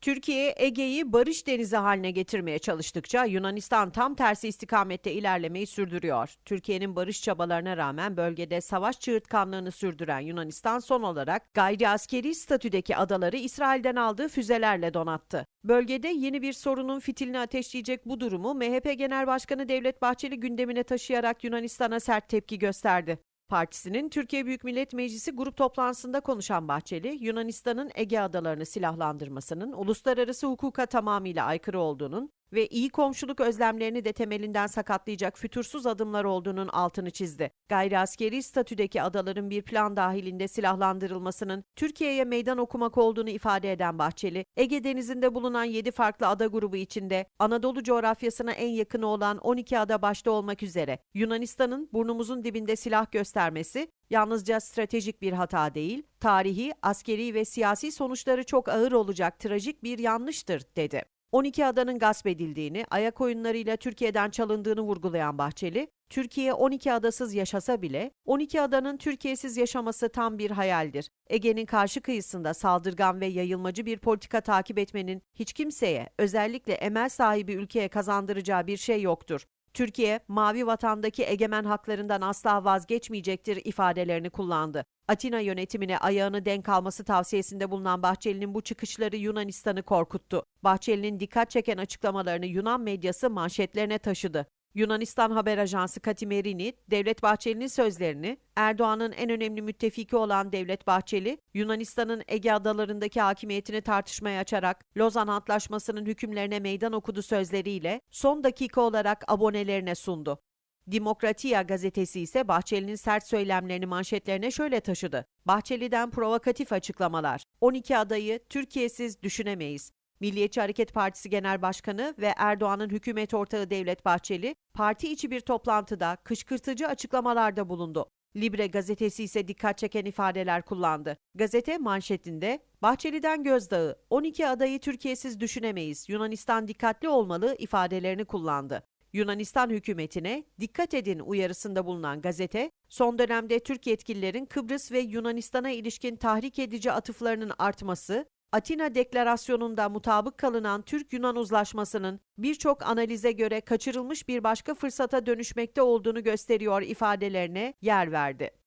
Türkiye, Ege'yi barış denizi haline getirmeye çalıştıkça Yunanistan tam tersi istikamette ilerlemeyi sürdürüyor. Türkiye'nin barış çabalarına rağmen bölgede savaş çığırtkanlığını sürdüren Yunanistan son olarak gayri askeri statüdeki adaları İsrail'den aldığı füzelerle donattı. Bölgede yeni bir sorunun fitilini ateşleyecek bu durumu MHP Genel Başkanı Devlet Bahçeli gündemine taşıyarak Yunanistan'a sert tepki gösterdi. Partisinin Türkiye Büyük Millet Meclisi grup toplantısında konuşan Bahçeli, Yunanistan'ın Ege adalarını silahlandırmasının uluslararası hukuka tamamıyla aykırı olduğunun ve iyi komşuluk özlemlerini de temelinden sakatlayacak fütursuz adımlar olduğunun altını çizdi. Gayri askeri statüdeki adaların bir plan dahilinde silahlandırılmasının Türkiye'ye meydan okumak olduğunu ifade eden Bahçeli, Ege Denizi'nde bulunan 7 farklı ada grubu içinde Anadolu coğrafyasına en yakını olan 12 ada başta olmak üzere Yunanistan'ın burnumuzun dibinde silah göstermesi yalnızca stratejik bir hata değil, tarihi, askeri ve siyasi sonuçları çok ağır olacak trajik bir yanlıştır dedi. 12 adanın gasp edildiğini, ayak oyunlarıyla Türkiye'den çalındığını vurgulayan Bahçeli, Türkiye 12 adasız yaşasa bile 12 adanın Türkiye'siz yaşaması tam bir hayaldir. Ege'nin karşı kıyısında saldırgan ve yayılmacı bir politika takip etmenin hiç kimseye, özellikle emel sahibi ülkeye kazandıracağı bir şey yoktur. Türkiye, mavi vatandaki egemen haklarından asla vazgeçmeyecektir ifadelerini kullandı. Atina yönetimine ayağını denk alması tavsiyesinde bulunan Bahçeli'nin bu çıkışları Yunanistan'ı korkuttu. Bahçeli'nin dikkat çeken açıklamalarını Yunan medyası manşetlerine taşıdı. Yunanistan haber ajansı Katimerini, Devlet Bahçeli'nin sözlerini, Erdoğan'ın en önemli müttefiki olan Devlet Bahçeli, Yunanistan'ın Ege adalarındaki hakimiyetini tartışmaya açarak Lozan Antlaşması'nın hükümlerine meydan okudu sözleriyle son dakika olarak abonelerine sundu. Demokratia gazetesi ise Bahçeli'nin sert söylemlerini manşetlerine şöyle taşıdı. Bahçeli'den provokatif açıklamalar. 12 adayı Türkiye'siz düşünemeyiz. Milliyetçi Hareket Partisi Genel Başkanı ve Erdoğan'ın hükümet ortağı Devlet Bahçeli, parti içi bir toplantıda kışkırtıcı açıklamalarda bulundu. Libre gazetesi ise dikkat çeken ifadeler kullandı. Gazete manşetinde Bahçeli'den gözdağı, 12 adayı Türkiye'siz düşünemeyiz, Yunanistan dikkatli olmalı ifadelerini kullandı. Yunanistan hükümetine dikkat edin uyarısında bulunan gazete, son dönemde Türk yetkililerin Kıbrıs ve Yunanistan'a ilişkin tahrik edici atıflarının artması, Atina Deklarasyonu'nda mutabık kalınan Türk-Yunan uzlaşmasının birçok analize göre kaçırılmış bir başka fırsata dönüşmekte olduğunu gösteriyor ifadelerine yer verdi.